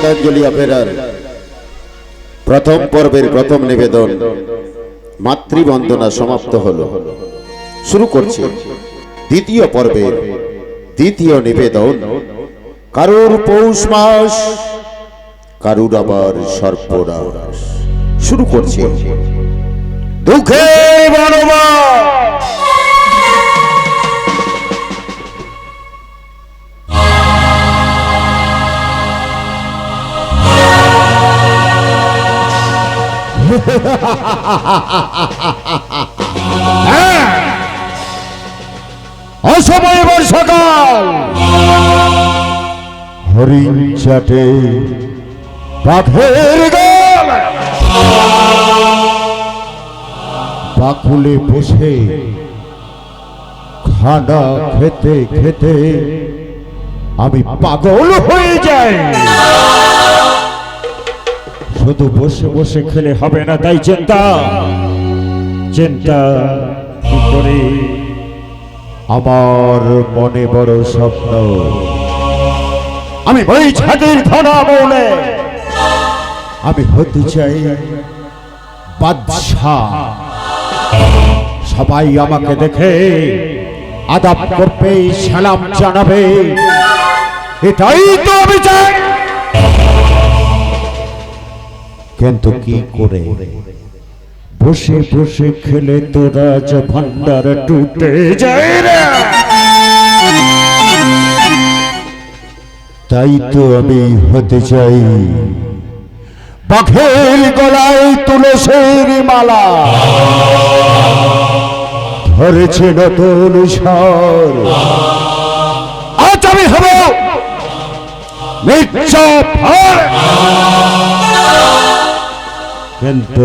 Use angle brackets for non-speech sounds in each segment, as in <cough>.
গীতাঞ্জলি অপেরার প্রথম পর্বের প্রথম নিবেদন মাতৃবন্দনা সমাপ্ত হল। শুরু করছি দ্বিতীয় পর্বের দ্বিতীয় নিবেদন। কারুর পৌষ মাস, কারুর আবার সর্পরাস শুরু করছি। দুঃখের বনবাস। অসময় বর্ষাকাল হরিণ চাটে বাঘের গাল। বাকুলে বসে খানা খেতে খেতে আমি পাগল হয়ে যাই। শুধু বসে বসে খেলে হবে না, তাই চিন্তা। চিন্তা কি করে? আমার মনে বড় স্বপ্ন। আমি ওই ছাদের ধরা বলে। আমি হতে চাই বাদশাহ। সবাই আমাকে দেখে আদাব করবে, সালাম জানাবে। এটাই তো আমি চাই কিন্তু কি করে? বসে বসে খেলে তোরা যে ভান্ডার টুটে যায় না তাই তো আমি হতে চাই। বাঘের গলায় তুলসের মালা। ধরেছে নতুন স্বর আজ আমি হব ভাই। কিন্তু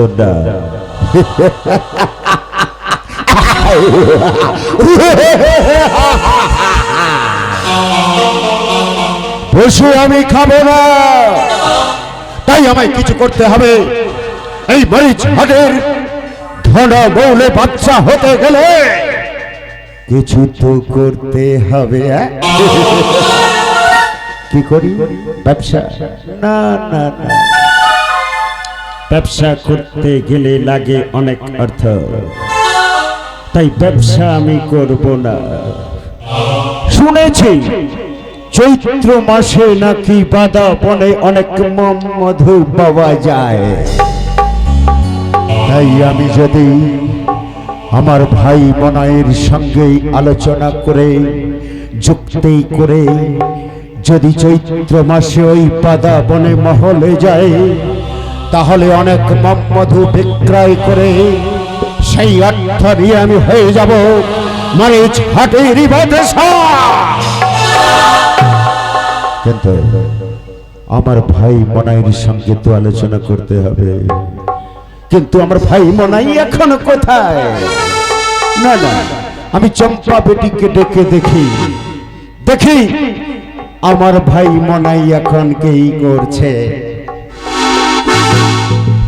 বসে আমি খাব না। তাই আমায় কিছু করতে হবে। এই মরিচ হাটের ধন বৌলে বাচ্চা হতে গেলে কিছু তো করতে হবে? কি করি? ব্যবসা? না না না। ব্যবসা করতে গেলে লাগে অনেক অর্থ। তাই ব্যবসা আমি করব না। শুনেছি, চৈত্র মাসে নাকি বাদা বনে অনেক মধু পাওয়া যায়। তাই আমি যদি আমার ভাই মনায়ের সঙ্গে আলোচনা করে, যুক্তি করে, যদি চৈত্র মাসে ওই পাদা বনে মহলে যায় তাহলে অনেক মধু বিক্রয় করে সেই অর্থ নিয়ে আমি হয়ে যাব। মরিচ হাটের কিন্তু আমার ভাই মনাইয়ের সঙ্গে তো আলোচনা করতে হবে। কিন্তু আমার ভাই মনাই এখন কোথায়? না না, আমি চম্পা বেটিকে ডেকে দেখি। দেখি, আমার ভাই মনাই এখন কি করছে?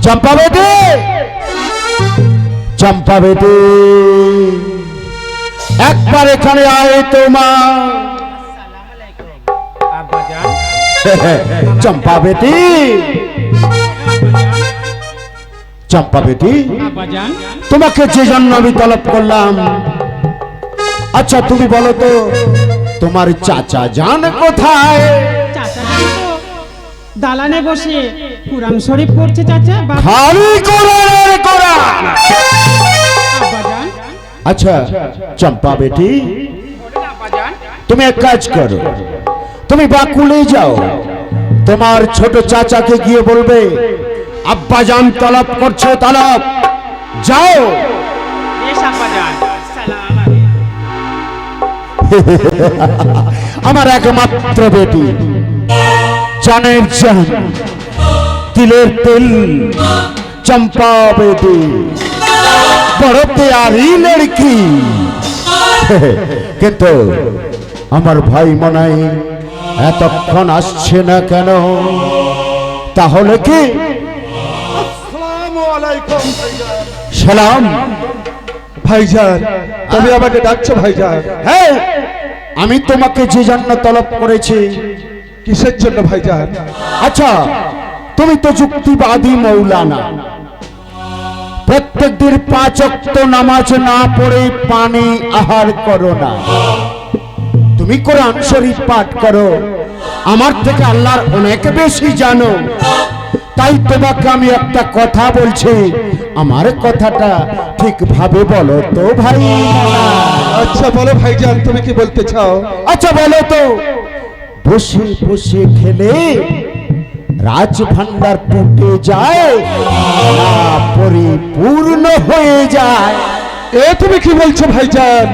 চম্পা বেটি! চম্পা বেটি! একবার এখানে আয় তোমা চম্পা বেটি! চম্পা বেটি! তোমাকে যে জন্য আমি তলব করলাম আচ্ছা তুমি বলো তো, তোমার চাচা জান কোথায়? দালানে বসে কুরআন শরীফ পড়ছে চাচা খালি কোরআনের কোরআন। আচ্ছা চম্পা বেটি তুমি এক কাজ করো। তুমি বাকুলে যাও। তোমার ছোট চাচাকে গিয়ে বলবে আব্বাজান তলব করছে তলব। যাও। <laughs> আমার একমাত্র বেটি। জানের জান তিলের তিল চম্পা বেটি বড় পেয়ারি লড়কি। <laughs> কিন্তু আমার ভাই মনাই এতক্ষণ আসছে না কেন? তাহলে কি? সালাম। ভাইজান তুমি আমাকে ডাকছো ভাইজান? হ্যাঁ আমি তোমাকে যে জন্য তলব করেছি কিসের জন্য ভাইজান আচ্ছা তুমি তো যুক্তিবাদী মৌলানা। প্রত্যেক দিন পাঁচ অক্ত নামাজ না পড়ে পানি আহার করো না। তুমি কোরআন শরীফ পাঠ করো। আমার থেকে আল্লাহর অনেক বেশি জানো। তাই তোমাকে আমি একটা কথা বলছি। আমার কথাটা ঠিকভাবে বলো তো ভাই। আচ্ছা বলো ভাইজান তুমি কি বলতে চাও? আচ্ছা বলো তো। বসে বসে খেলে রাজ ভান্ডার টুটে যায় পরিপূর্ণ হয়ে যায়। এ তুমি কি বলছো ভাইজান?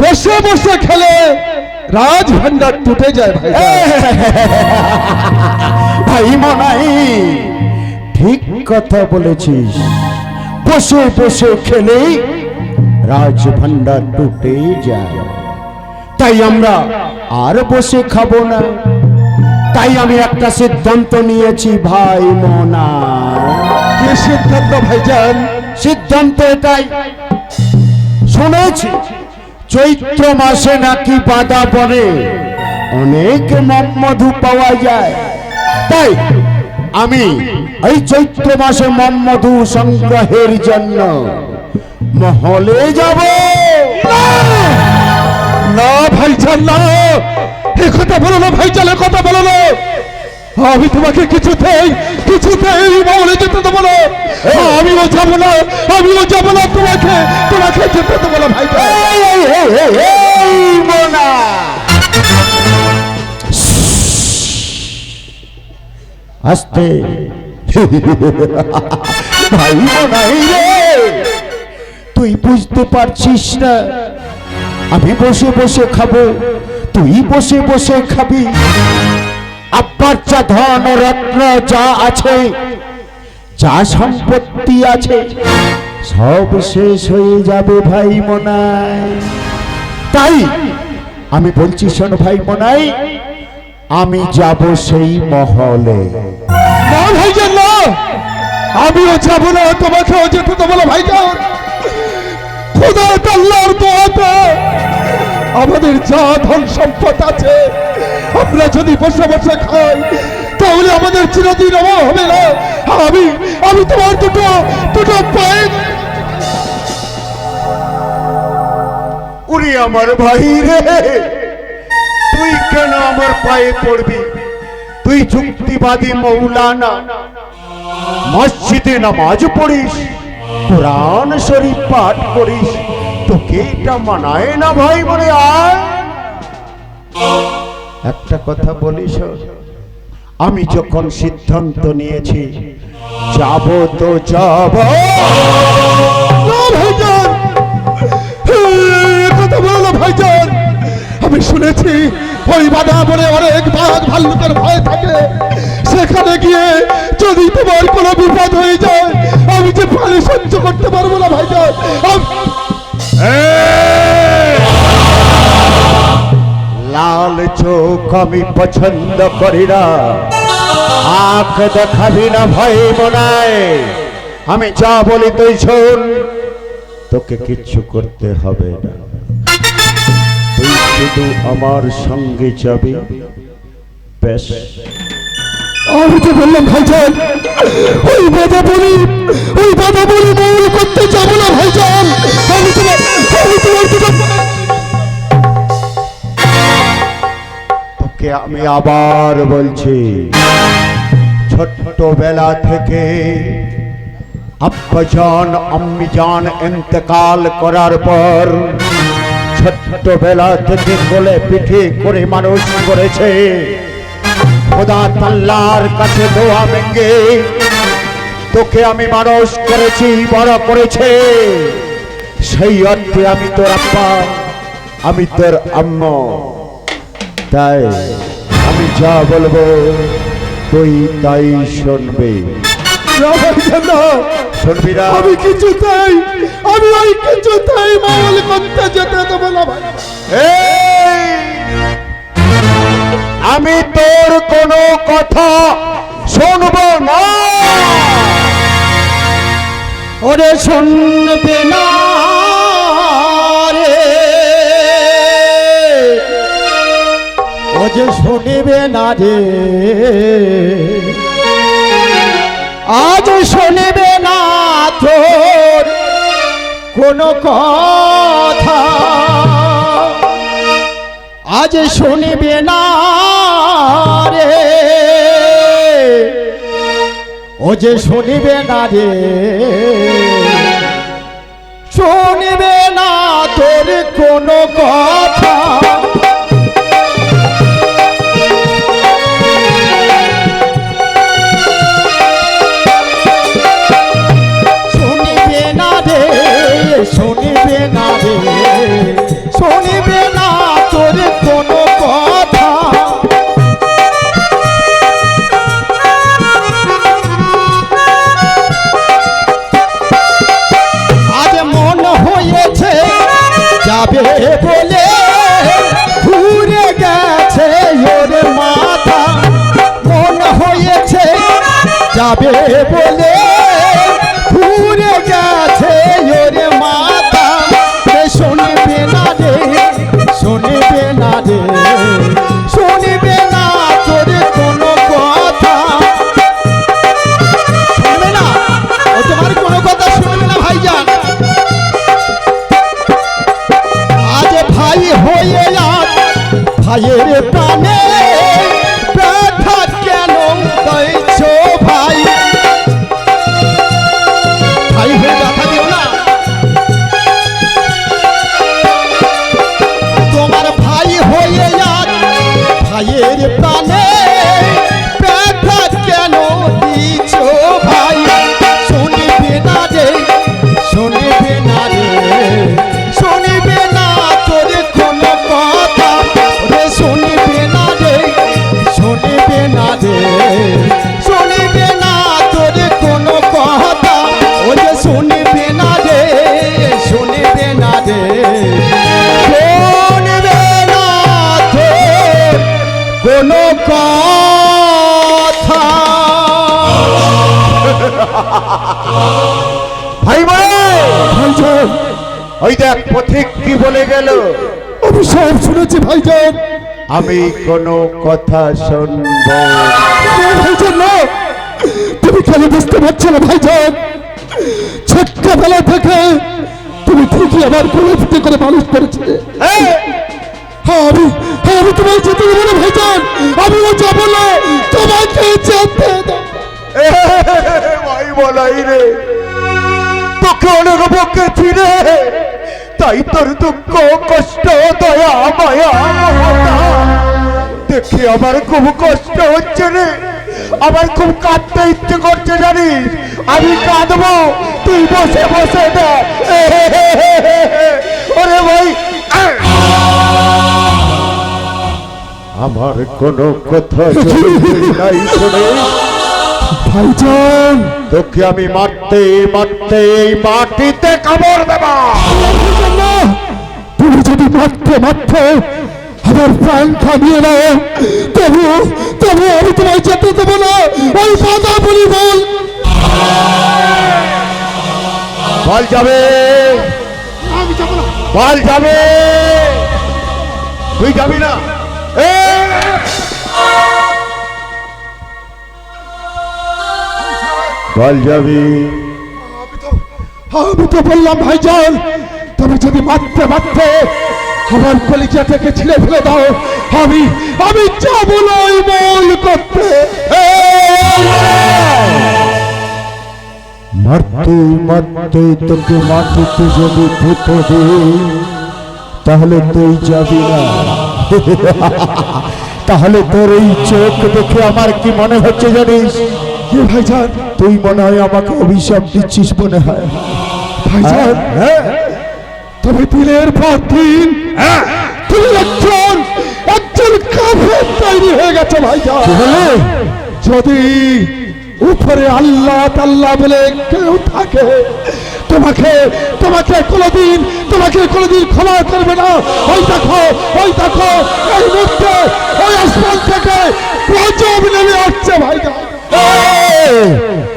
বসে বসে খেলে রাজ ভান্ডার টুটে যায় ভাইজান। ভাই মনাই ঠিক কথা বলেছিস। বসে বসে খেলে রাজ ভান্ডার টুটে যায়। তাই আমরা আর বসে খাব না। তাই আমি একটা সিদ্ধান্ত নিয়েছি ভাই মোনা। কি সিদ্ধান্ত ভাইজান? সিদ্ধান্ত এটাই। শুনেছি চৈত্র মাসে নাকি বাদা পড়ে অনেক মধু পাওয়া যায়। তাই আমি এই চৈত্র মাসে মধু সংগ্রহের জন্য মহলে যাব। না ভাইজান না। এ কথা বলো না ভাইজান এ কথা বলো না। আমি তোমাকে কিছুতেই কিছুতেই মহলে যেতে দেবো না। আমিও যাব না আমিও যাব না তোমাকে তোমাকে যেতে দেবো না মোনা। আস্তে। ভাই রে। তুই বুঝতে পারছিস না আমি বসে বসে খাব, তুই বসে বসে খাবি। আব্বার যা ধন রত্ন যা আছে, যা সম্পত্তি আছে, সব শেষ হয়ে যাবে ভাই মনাই। তাই আমি বলছি, শোন ভাই মনাই, আমি যাব সেই মহলে। আমিও যাব না, তোমাকেও যেতে দেবো না, ভাইজান। আমাদের যা ধন সম্পদ আছে, আমরা যদি বসে বসে খাই, তাহলে আমাদের চিরদিন অভাব হবে না। আমি আমি তোমার দুটো দুটো উরি আমার ভাই রে। তুই কেন আমার পায়ে পড়বি? তুই যুক্তিবাদী মৌলানা। মসজিদে নামাজ পড়িস কোরআন শরীফ পাঠ করিস, তোকে এটা মানায় না ভাই বলে আয়। একটা কথা বলিস, আমি যখন সিদ্ধান্ত নিয়েছি, যাব তো যাব। ভাইজান, আমি শুনেছি ওই বাধা বলে অনেক বাঘ ভাল্লুকের ভয় থাকে। সেখানে গিয়ে যদি তোমার কোনো বিপদ হয়ে যায়, আমি যে পানি সহ্য করতে পারব না ভাই লাল চোখ আমি পছন্দ করি না। আখ দেখাবি না, ভয় মনায়। আমি যা বলি তুই শোন। তোকে কিচ্ছু করতে হবে না। শুধু আমার সঙ্গে যাবি? আমি তো বললাম ভাইজান ওই বলি ওই বাধা বলি মৌল করতে যাব না ভাইজান আমি তোমার আমি তোমার দুটো তোকে আমি আবার বলছি ছোট্টবেলা থেকে আব্বাজান আম্মিজান ইন্তেকাল করার পর ছোট্টবেলা থেকে কোলে পিঠে করে মানুষ করেছে। খোদা তাল্লার কাছে দোয়া ভেঙ্গে তোকে আমি মানুষ করেছি, বড় করেছে। সেই অর্থে আমি তোর আব্বা, আমি তোর আম্মা। তাই আমি যা বলব, তুই তাই শুনবি। না ভাইজান না শুনবি আমি কিছুতেই আমি ওই কিছুতেই করতে যেতে দেবো না আমি তোর কোনো কথা শুনব না। ওরে শুনবে না রে। ও যে যে শুনিবে না রে। আজ শুনিবে না তোর কোনো কথা। আজ শুনিবে না রে। ও যে শুনিবে না রে। শুনিবে না তোর কোনো কথা। ভাইয়ের প্রাণে ওই দেখ পথিক কি বলে গেল? আমি সব শুনেছি ভাইজান। আমি কোনো কথা শুনব না, ভাইজান না। তুমি কেন বুঝতে পারছ না ভাইজান? ছোট্টবেলা থেকে তুমি ঠিকই আমার কোলে করে মানুষ করেছিলে হ্যাঁ আমি হ্যাঁ, আমি তোমায় যেতে দেবো না ভাইজান। আমিও যাব না। তোমাকে যেতে দেবো ভাই বলাই রে তোকে অনেক বকেছি রে তাই তোর দুঃখ কষ্ট দয়া মায়া দেখে আমার খুব কষ্ট হচ্ছে রে। আমার খুব কাঁদতে ইচ্ছে করছে জানিস? আমি কাঁদবো তুই বসে বসে দেখ ওরে ভাই আমার কোনো কথা নাই শুনে। ভাইজান! তোকে আমি মারতে মারতে এই মাটিতে কামড় দেবা। যদি মারতে মারতে আমার প্রাণ থামিয়ে নাও তবু তবু আমি তোমায় যেতে দেবো না। ওই বাধা বলি বল। বল যাবে। বল যাবে। তুই যাবি না। বল যাবি। আমি তো বললাম ভাইজান। তুমি যদি মারতে মারতে আমার কলিজা থেকে ছিঁড়ে ফেলে দাও আমি আমি যাব না ওই বল করতে। মারতে মারতে তোকে মাটিতে যদি পুঁতে দিই তাহলে তুই যাবি না। <laughs> তাহলে তোর এই চোখ দেখে আমার কি মনে হচ্ছে জানিস? কি ভাইজান। তুই মনে হয় আমাকে অভিশাপ দিচ্ছিস মনে হয়। ভাইজান। হ্যাঁ। তবে দিনের পর দিন তুমি একজন একজন কাফের তৈরি হয়ে গেছে বলে? যদি উপরে আল্লাহ তাল্লাহ বলে কেউ থাকে তোমাকে তোমাকে কোনোদিন তোমাকে কোনোদিন ক্ষমা করবে না। ওই দেখো ওই দেখো এই মুহূর্তে ওই আসমান থেকে গজব নেমে আসছে ও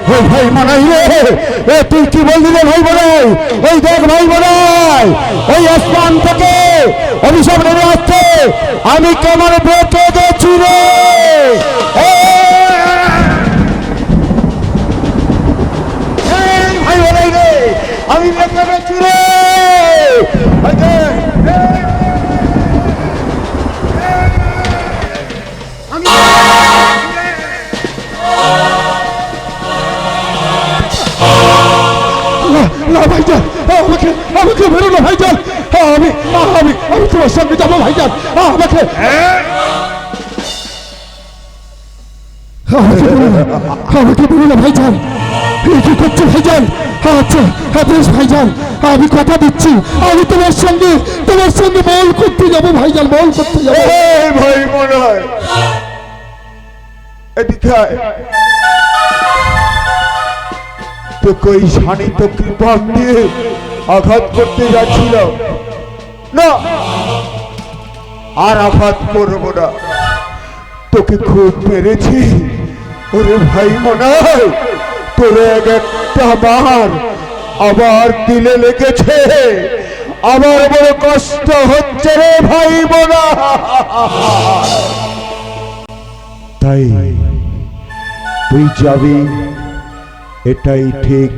ওই ভাই মানাই রে! এ, তুই কি বললি রে ভাই বলাই ওই দেখ ভাই বলাই ওই আসমান থেকে অভিশাপ নেমে আসছে। আমি কেমন বেঁচে গেছি রে। ভাইজান, আমাকে আমাকে না ভাইজান। আমি আমি আমি তোমার সঙ্গে যাব ভাইজান। আমাকে। আমাকে আমাকে বেরো না ভাইজান। কি করছ ভাইজান? আচ্ছা হ্যাঁ বেশ ভাইজান। আমি কথা দিচ্ছি। আমি তোমার সঙ্গে তোমার সঙ্গে বল করতে যাব ভাইজান, বল করতে যাব। ভাই মনাই এদিকে আয়। তোকে ওই শানিত কৃপক দিয়ে আঘাত করতে যাচ্ছিল না, আর আঘাত করব না। তোকে খুব মেরেছি। ওরে ভাই মনাই তোর এক একটা বার আবার দিলে লেগেছে। আমার বড় কষ্ট হচ্ছে রে ভাই বোনা তাই তুই যাবি এটাই ঠিক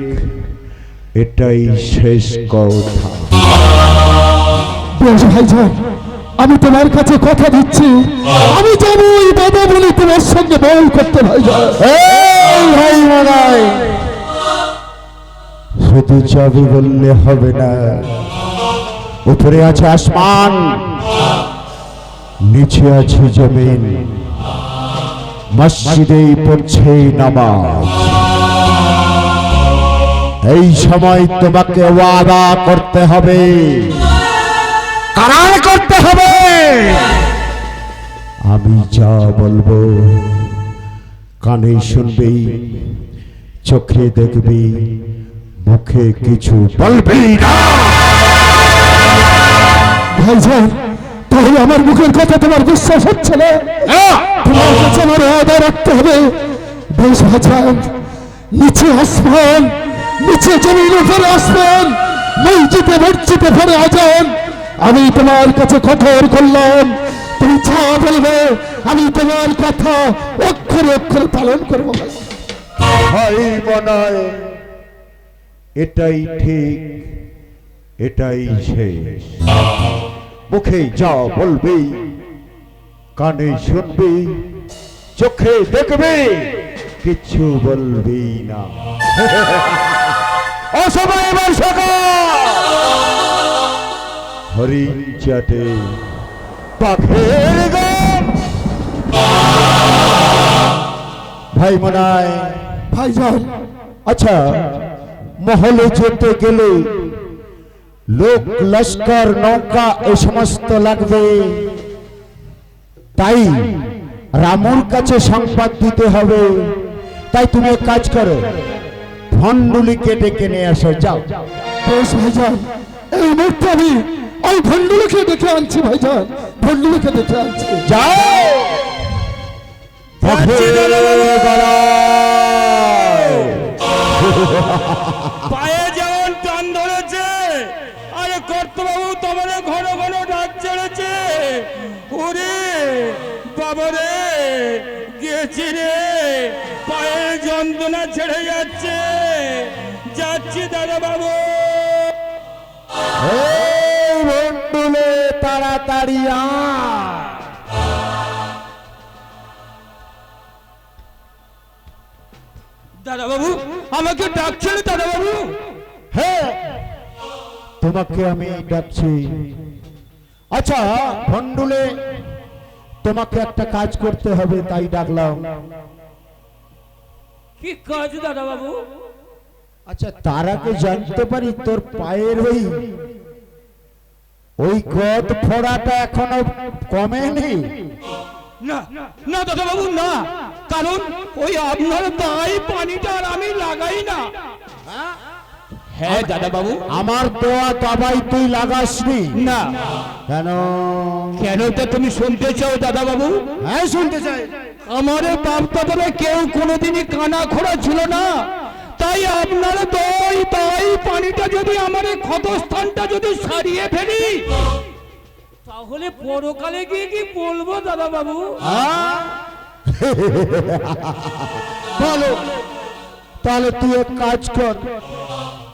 এটাই শেষ কথা। আমি তোমার কাছে কথা দিচ্ছি। আমি যাব বাবা বলে তোমার সঙ্গে বল করতে ভাই মানাই শুধু যাবি বললে হবে না উপরে আছে আসমান নিচে আছে জমিন। মসজিদেই পড়ছে নামাজ। এই সময় তোমাকে ওয়াদা করতে হবে। কারার করতে হবে। আমি যা বলব কানে শুনবি চোখে দেখবি মুখে কিছু বলবি না। ভাইজান তাহলে আমার মুখের কথা তোমার বিশ্বাস হচ্ছে না? তোমার কাছে আমার রাখতে হবে। বেশ ভাইজান নিচে আসমান নিচে জমির উপরে আসমান মসজিদে মসজিদে ভরে আজান আমি তোমার কাছে কঠোর করলাম। তুমি যা বলবে আমি তোমার কথা অক্ষরে অক্ষরে পালন করব এটাই ঠিক, এটাই শেষ। মুখে যা বলবে, কানে শুনবি, চোখে দেখবে, কিছু বলবি না। <laughs> অসময় বর্ষকা হরিণ চাটে পাখের গান। ভাই মনায় ভাইজান আচ্ছা মহলে যেতে গেলে লোক লস্কর নৌকা এ সমস্ত লাগবে। তাই রামুর কাছে সংবাদ দিতে হবে। তাই তুমি এক কাজ করো ভণ্ডুলিকে কেটে নিয়ে আসো যাও। বেশ ভাইজান এই মুহূর্তে আমি ওই ভণ্ডুলিকে দেখে আনছি ভাইজান ভণ্ডুলিকে দেখে আনছি। যাও। পথের তাড়াতাড়ি আয়। দাদা বাবু আমাকে ডাকছিল দাদা বাবু হ্যাঁ তোমাকে আমি ডাকছি আচ্ছা ভণ্ডুলে তোমাকে একটা কাজ করতে হবে তাই ডাকলাম কি কাজ দাদা বাবু আচ্ছা তার আগে জানতে পারি তোর পায়ের ওই ওই গদ ফোড়াটা এখনও কমেনি। না না দাদা বাবু না। কারণ ওই আপনার তাই পানিটা আর আমি লাগাই না। হ্যাঁ দাদা বাবু আমার দেওয়া দাবাই তুই লাগাসনি। না। কেন? কেন তা তুমি শুনতে চাও দাদা বাবু হ্যাঁ শুনতে চাই। আমার বাপ দাদারা কেউ কোনোদিনই কানা খোড়া ছিল না। তাই আপনার দই তাই পানিটা যদি আমার ক্ষতস্থানটা যদি সারিয়ে ফেলি। তাহলে পরকালে গিয়ে কি বলব দাদা বাবু <laughs> বলো তাহলে তুই এক কাজ কর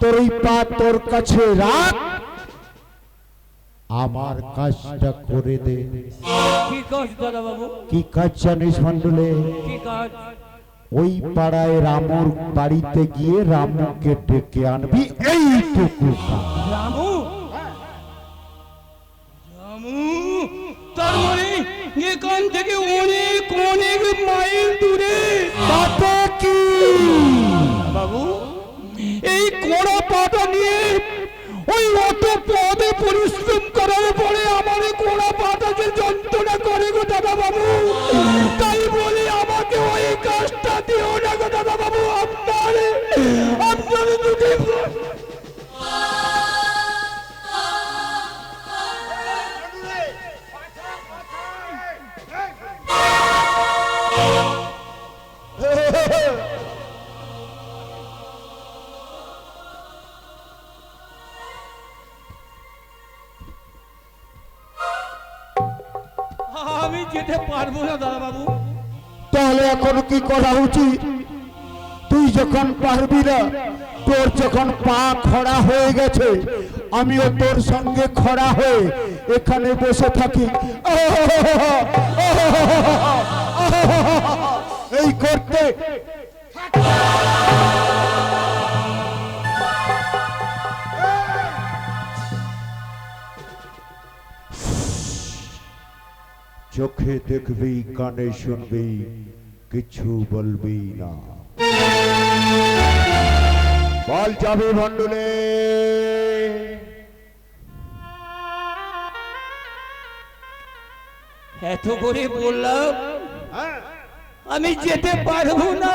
তোর ওই পা তোর কাছে রাখ। আমার কাজটা করে দে। কি কাজ দাদা বাবু কি কাজ জানিস মন্ডলে কি কাজ? ওই পাড়ায় রামুর বাড়িতে গিয়ে রামুকে ডেকে আনবি। এইটুকু যেতে পারব না দাদা বাবু তাহলে এখন কি করা উচিত তুই যখন পারবি না তোর যখন পা খরা হয়ে গেছে আমিও তোর সঙ্গে খরা হয়ে এখানে বসে থাকি এই করতে চোখে দেখবি, কানে শুনবি, কিছু বলবি না। বল যাবি ভণ্ডুলে এত করে বললাম, আমি যেতে পারব না।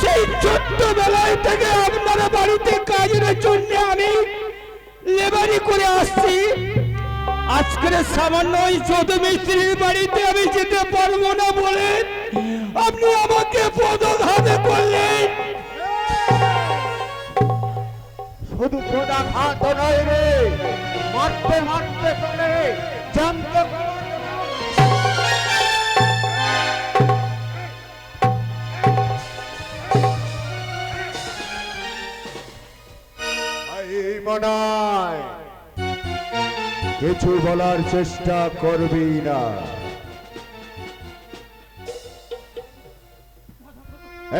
সেই ছোট্টবেলায় থেকে আপনার বাড়িতে কাজের জন্য আমি লেবারি করে আসছি। আজকের সামান্য ওই ছোট মিস্ত্রির বাড়িতে আমি যেতে পারব না বলে আপনি আমাকে পদঘাত করলেন। শুধু খোদা ঘাত নয় রে, মারতে মারতে চলে জানতে মনায়। কিছু বলার চেষ্টা করবি না।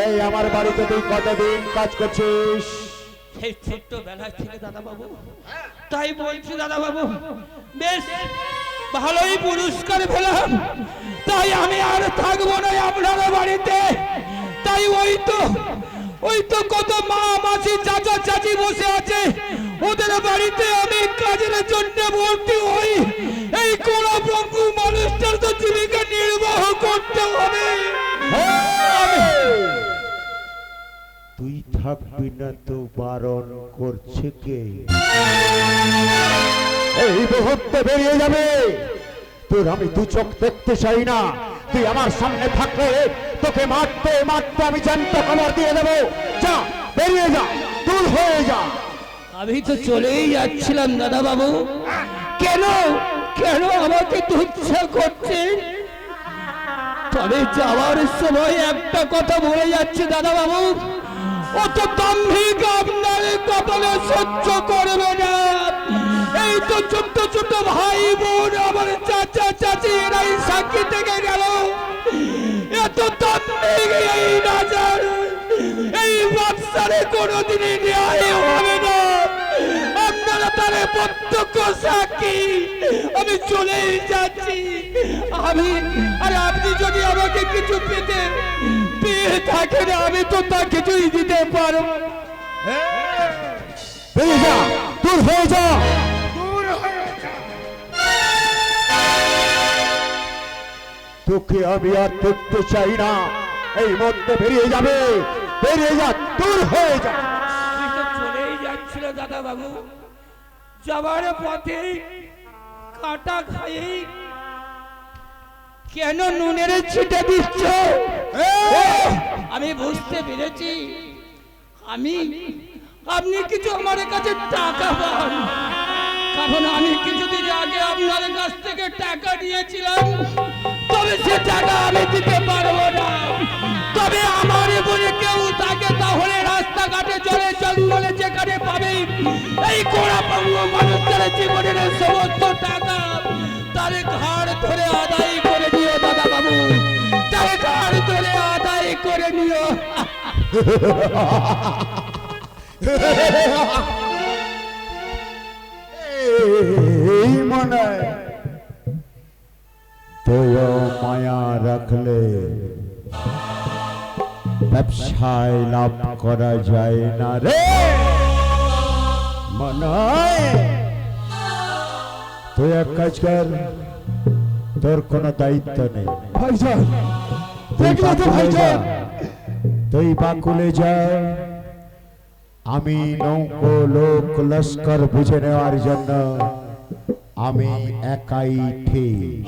এই, আমার বাড়িতে তুই কতদিন কাজ করছিস? সেই ছোট্ট বেলায় থেকে দাদা বাবু তাই বলছি দাদা বাবু বেশ ভালোই পুরস্কার পেলাম। তাই আমি আর থাকব না আপনার বাড়িতে। তাই ওই তো ওই তো কত মা, মাসি, চাচা, চাচি বসে আছে। ওদের বাড়িতে আমি কাজের জন্য ভর্তি হই। এই কোন পঙ্গু মানুষটার তো জীবিকা নির্বাহ করতে হবে। তুই থাকবি না তো বারণ করছে কে? এই মুহূর্তে বেরিয়ে যাবে। তোর আমি দু চোখ দেখতে চাই না। তুই আমার সামনে থাকলে তোকে মারতে মারতে আমি জ্যান্ত খবর দিয়ে দেবো। যা বেরিয়ে যা দূর হয়ে যা। আমি তো চলেই যাচ্ছিলাম দাদা বাবু কেন? কেন আমাকে তুচ্ছ করছে? তবে যাওয়ার সময় একটা কথা বলে যাচ্ছে দাদা বাবু অত দাম্ভিক আপনার কপালে সহ্য করবে না। এই তো ছোট্ট ছোট্ট ভাই বোন আমার চাচা, চাচি, এরাই সাক্ষী থেকে গেল। এত দাম্ভিক এই রাজার, এই বাচ্চারে কোনোদিনই ন্যায় হবে না। তারে প্রত্যক্ষ সাক্ষী আমি চলেই যাচ্ছি। আমি আর আপনি যদি আমাকে কিছু পেতে পেয়ে থাকেন আমি তো তা কিছুই দিতে পারব বেরিয়ে যা দূর হয়ে যা। তোকে আমি আর দেখতে চাই না। এই মধ্যে বেরিয়ে যাবে। বেরিয়ে যা দূর হয়ে যা। চলেই যাচ্ছিল দাদা বাবু যাবার পথে কাটা খাই কেন নুনের ছিটে দিচ্ছ? আমি বুঝতে পেরেছি। আমি, আপনি কিছু আমার কাছে টাকা পান। কারণ আমি কিছুদিন আগে আপনার কাছ থেকে টাকা নিয়েছিলাম। তবে সে টাকা আমি দিতে পারব না। তবে আমার বলে কেউ তাহলে রাস্তাঘাটে চলে জঙ্গলে যেখানে পাবে, এই কোড়া পঙ্গ মানুষের জীবনের সমস্ত টাকা। তার ঘাড় ধরে আদায় করে নিও দাদা বাবু। তার ঘাড় ধরে আদায় করে নিও। এই মনে তোয় মায়া রাখলে ব্যবসায় লাভ করা যায় না রে। মনে তুই এক কাজ কর তোর কোনো দায়িত্ব নেই। ভাইজান তুই বাকুলে যা। ভাইজান। তুই বাকুলে যা। আমি নৌকো লোক লস্কর বুঝে নেওয়ার জন্য আমি একাই ঠিক।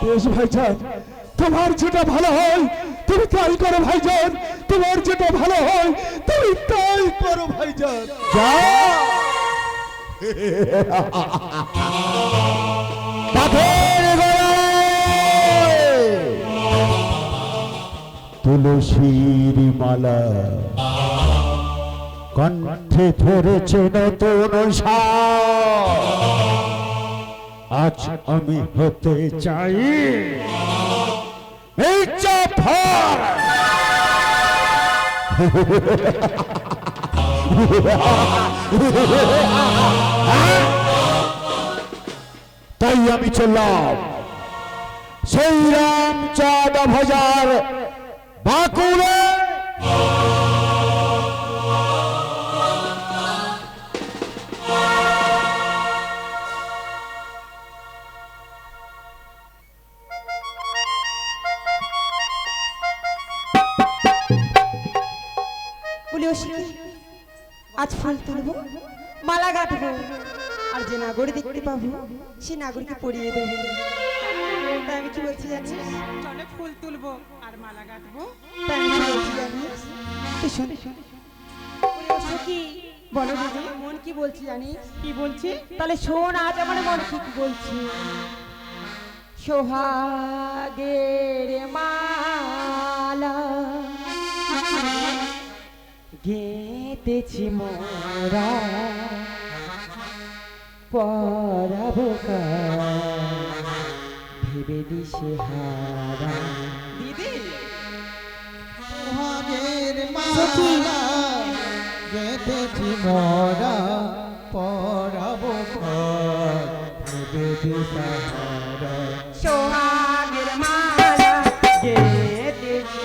বেশ ভাইজান তোমার যেটা ভালো হয় তুমি তাই করো ভাইজান, তোমার যেটা ভালো হয় তুমি তাই করো ভাইজান। তুলসীর মালা। কণ্ঠে ধরেছে নতুন। আজ আমি হতে চাই। এই চাফার তাই আমি চললাম। সেই রাম চাঁদ হাজার বাঁকুড়ে আজ ফুল তুলবো? মালা গাঁথবো আর যে নাগরী দেখতে পাবো সে নাগরীকে পরিয়ে দেবো। তাই আমি কি বলছি জানিস চলে ফুল তুলবো আর মালা গাঁথবো। তাই আমি কি বলছি জানিস তুই শোন। বলি ও সখী, বলো মন কি বলছি জানিস কি বলছি? তাহলে শোন আজ আমার মন কি কি বলছি। সোহাগের মালা জিতেছি মোরা। পরাব ভেবে দিছে হারা। দিদি? ভাবের মারা জিতেছি মোরা পরাব ভেবে হারা।